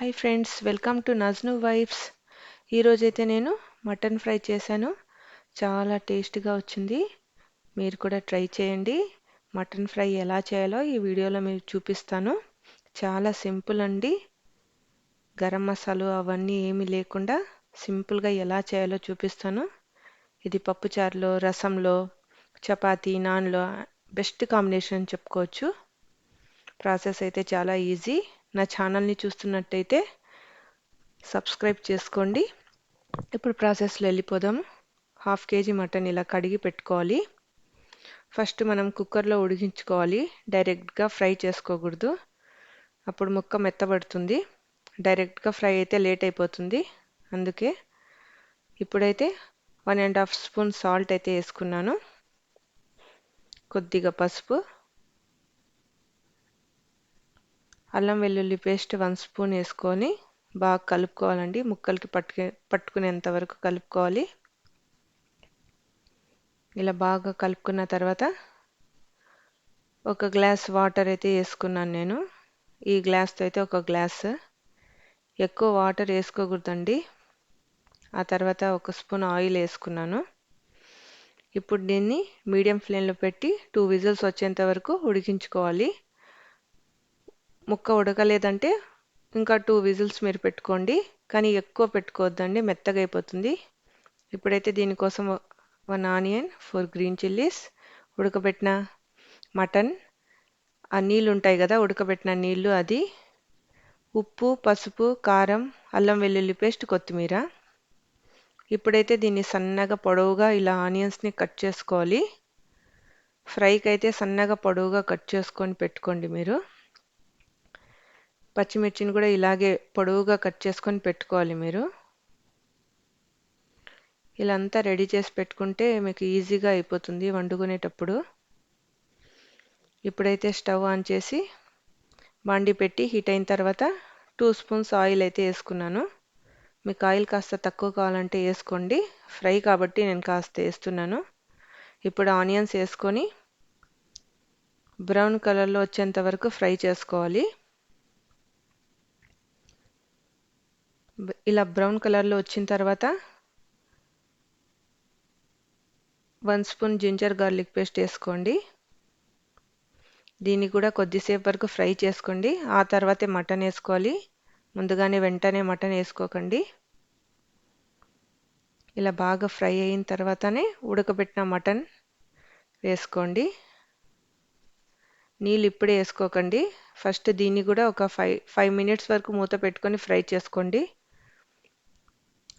Hi friends welcome to నజ్ను vibes ఈరోజైతే నేను మటన్ ఫ్రై చేశాను. చాలా టేస్ట్గా వచ్చింది. మీరు కూడా ట్రై చేయండి. మటన్ ఫ్రై ఎలా చేయాలో ఈ వీడియోలో మీకు చూపిస్తాను. చాలా సింపుల్ అండి. గరం మసాలు అవన్నీ ఏమీ లేకుండా సింపుల్గా ఎలా చేయాలో చూపిస్తాను. ఇది పప్పుచారులో రసంలో చపాతీ నాన్లో బెస్ట్ కాంబినేషన్ అని చెప్పుకోవచ్చు. ప్రాసెస్ అయితే చాలా ఈజీ. నా ఛానల్ని చూస్తున్నట్టయితే సబ్స్క్రైబ్ చేసుకోండి. ఇప్పుడు ప్రాసెస్లో వెళ్ళిపోదాం. హాఫ్ కేజీ మటన్ ఇలా కడిగి పెట్టుకోవాలి. ఫస్ట్ మనం కుక్కర్లో ఉడికించుకోవాలి. డైరెక్ట్గా ఫ్రై చేసుకోకూడదు. అప్పుడు ముక్క మెత్తబడుతుంది. డైరెక్ట్గా ఫ్రై అయితే లేట్ అయిపోతుంది. అందుకే ఇప్పుడైతే one and half spoon salt అయితే వేసుకున్నాను. కొద్దిగా పసుపు. అల్లం వెల్లుల్లి పేస్ట్ వన్ స్పూన్ వేసుకొని బాగా కలుపుకోవాలండి. ముక్కలకి పట్టుకే పట్టుకునేంత వరకు కలుపుకోవాలి. ఇలా బాగా కలుపుకున్న తర్వాత ఒక గ్లాస్ వాటర్ అయితే వేసుకున్నాను నేను. ఈ గ్లాస్తో అయితే ఒక గ్లాస్. ఎక్కువ వాటర్ వేసుకోకూడదండి. ఆ తర్వాత ఒక స్పూన్ ఆయిల్ వేసుకున్నాను. ఇప్పుడు దీన్ని మీడియం ఫ్లేమ్లో పెట్టి టూ విజిల్స్ వచ్చేంత వరకు ఉడికించుకోవాలి. ముక్క ఉడకలేదంటే ఇంకా టూ విజిల్స్ మీరు పెట్టుకోండి. కానీ ఎక్కువ పెట్టుకోవద్దండి మెత్తగా అయిపోతుంది. ఇప్పుడైతే దీనికోసం one onion four green chillies ఉడకబెట్టిన మటన్. ఆ నీళ్ళు ఉంటాయి కదా ఉడకబెట్టిన నీళ్ళు అది. ఉప్పు పసుపు కారం అల్లం వెల్లుల్లి పేస్ట్ కొత్తిమీర. ఇప్పుడైతే దీన్ని సన్నగా పొడవుగా ఇలా ఆనియన్స్ని కట్ చేసుకోవాలి. ఫ్రైకి అయితే సన్నగా పొడవుగా కట్ చేసుకొని పెట్టుకోండి మీరు. పచ్చిమిర్చిని కూడా ఇలాగే పొడవుగా కట్ చేసుకొని పెట్టుకోవాలి మీరు. ఇలా అంతా రెడీ చేసి పెట్టుకుంటే మీకు ఈజీగా అయిపోతుంది వండుకునేటప్పుడు. ఇప్పుడైతే స్టవ్ ఆన్ చేసి బాండి పెట్టి హీట్ అయిన తర్వాత టూ స్పూన్స్ ఆయిల్ అయితే వేసుకున్నాను. మీకు ఆయిల్ కాస్త తక్కువ కావాలంటే వేసుకోండి. ఫ్రై కాబట్టి నేను కాస్త వేస్తున్నాను. ఇప్పుడు ఆనియన్స్ వేసుకొని బ్రౌన్ కలర్లో వచ్చేంత వరకు ఫ్రై చేసుకోవాలి. ఇలా బ్రౌన్ కలర్లో వచ్చిన తర్వాత one spoon ginger garlic paste వేసుకోండి. దీన్ని కూడా కొద్దిసేపు వరకు ఫ్రై చేసుకోండి. ఆ తర్వాతే మటన్ వేసుకోవాలి. ముందుగానే వెంటనే మటన్ వేసుకోకండి. ఇలా బాగా ఫ్రై అయిన తర్వాతనే ఉడకబెట్టిన మటన్ వేసుకోండి. నీళ్ళు ఇప్పుడే వేసుకోకండి. ఫస్ట్ దీన్ని కూడా ఒక ఫైవ్ ఫైవ్ మినిట్స్ వరకు మూత పెట్టుకొని ఫ్రై చేసుకోండి.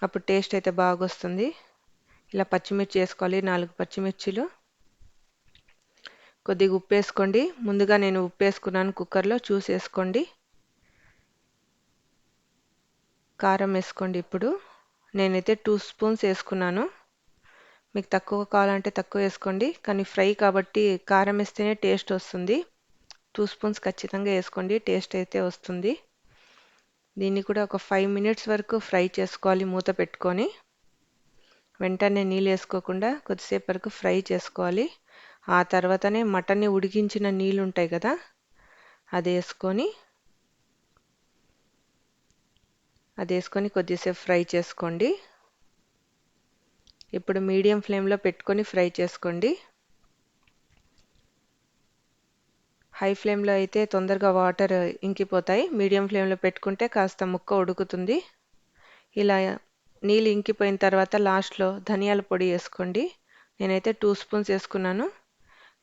అప్పుడు టేస్ట్ అయితే బాగా వస్తుంది ఇలా పచ్చిమిర్చి వేసుకోవాలి నాలుగు పచ్చిమిర్చిలు. కొద్దిగా ఉప్పు వేసుకోండి. ముందుగా నేను ఉప్పు వేసుకున్నాను కుక్కర్లో చూసి వేసుకోండి. కారం వేసుకోండి ఇప్పుడు. నేనైతే టూ స్పూన్స్ వేసుకున్నాను. మీకు తక్కువ కావాలంటే తక్కువ వేసుకోండి. కానీ ఫ్రై కాబట్టి కారం వేస్తేనే టేస్ట్ వస్తుంది. టూ స్పూన్స్ ఖచ్చితంగా వేసుకోండి టేస్ట్ అయితే వస్తుంది. దీన్ని కూడా ఒక ఫైవ్ మినిట్స్ వరకు ఫ్రై చేసుకోవాలి మూత పెట్టుకొని. వెంటనే నీళ్ళు వేసుకోకుండా కొద్దిసేపు వరకు ఫ్రై చేసుకోవాలి. ఆ తర్వాతనే మటన్ని ఉడికించిన నీళ్ళు ఉంటాయి కదా అది వేసుకొని అది వేసుకొని కొద్దిసేపు ఫ్రై చేసుకోండి. ఇప్పుడు మీడియం ఫ్లేమ్లో పెట్టుకొని ఫ్రై చేసుకోండి. హై ఫ్లేమ్లో అయితే తొందరగా వాటర్ ఇంకిపోతాయి. మీడియం ఫ్లేమ్లో పెట్టుకుంటే కాస్త ముక్క ఉడుకుతుంది. ఇలా నీళ్ళు ఇంకిపోయిన తర్వాత లాస్ట్లో ధనియాల పొడి వేసుకోండి. నేనైతే టూ స్పూన్స్ వేసుకున్నాను.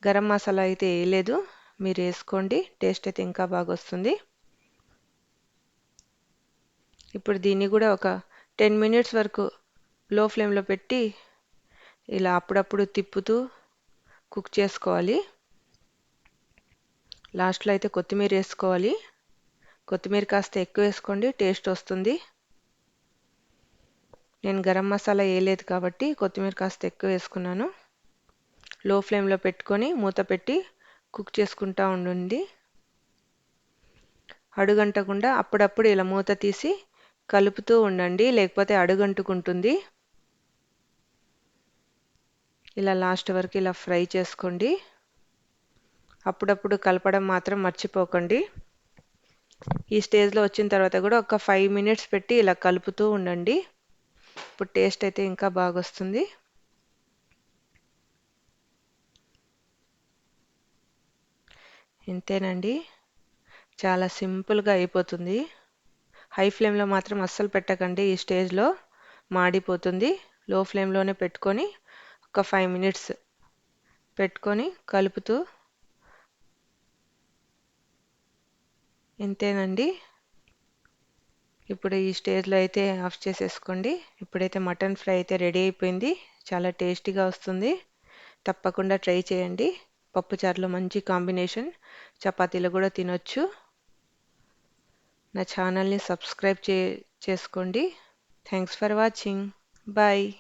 గరం మసాలా అయితే వేయలేదు. మీరు వేసుకోండి. టేస్ట్ అయితే ఇంకా బాగా వస్తుంది. ఇప్పుడు దీన్ని కూడా ఒక టెన్ మినిట్స్ వరకు లో ఫ్లేమ్లో పెట్టి ఇలా అప్పుడప్పుడు తిప్పుతూ కుక్ చేసుకోవాలి. లాస్ట్లో అయితే కొత్తిమీర వేసుకోవాలి. కొత్తిమీర కాస్త ఎక్కువ వేసుకోండి టేస్ట్ వస్తుంది. నేను గరం మసాలా వేయలేదు కాబట్టి కొత్తిమీర కాస్త ఎక్కువ వేసుకున్నాను. లో ఫ్లేమ్లో పెట్టుకొని మూత పెట్టి కుక్ చేసుకుంటూ ఉండండి. అడుగంటకుండా అప్పుడప్పుడు ఇలా మూత తీసి కలుపుతూ ఉండండి లేకపోతే అడుగంటుకుంటుంది. ఇలా లాస్ట్ వరకు ఇలా ఫ్రై చేసుకోండి. అప్పుడప్పుడు కలపడం మాత్రం మర్చిపోకండి. ఈ స్టేజ్లో వచ్చిన తర్వాత కూడా ఒక ఫైవ్ మినిట్స్ పెట్టి ఇలా కలుపుతూ ఉండండి. ఇప్పుడు టేస్ట్ అయితే ఇంకా బాగా వస్తుంది ఇంతేనండి. చాలా సింపుల్గా అయిపోతుంది. హై ఫ్లేమ్లో మాత్రం అస్సలు పెట్టకండి ఈ స్టేజ్లో మాడిపోతుంది. లో ఫ్లేమ్లోనే పెట్టుకొని ఒక ఫైవ్ మినిట్స్ పెట్టుకొని కలుపుతూ ఇంతేనండి. ఇప్పుడు ఈ స్టేజ్లో అయితే ఆఫ్ చేసేసుకోండి. ఇప్పుడైతే మటన్ ఫ్రై అయితే రెడీ అయిపోయింది. చాలా టేస్టీగా వస్తుంది. తప్పకుండా ట్రై చేయండి. పప్పుచారులో మంచి కాంబినేషన్. చపాతీలు కూడా తినొచ్చు. నా ఛానల్ని సబ్స్క్రైబ్ చే చేసుకోండి. Thanks for watching. బాయ్.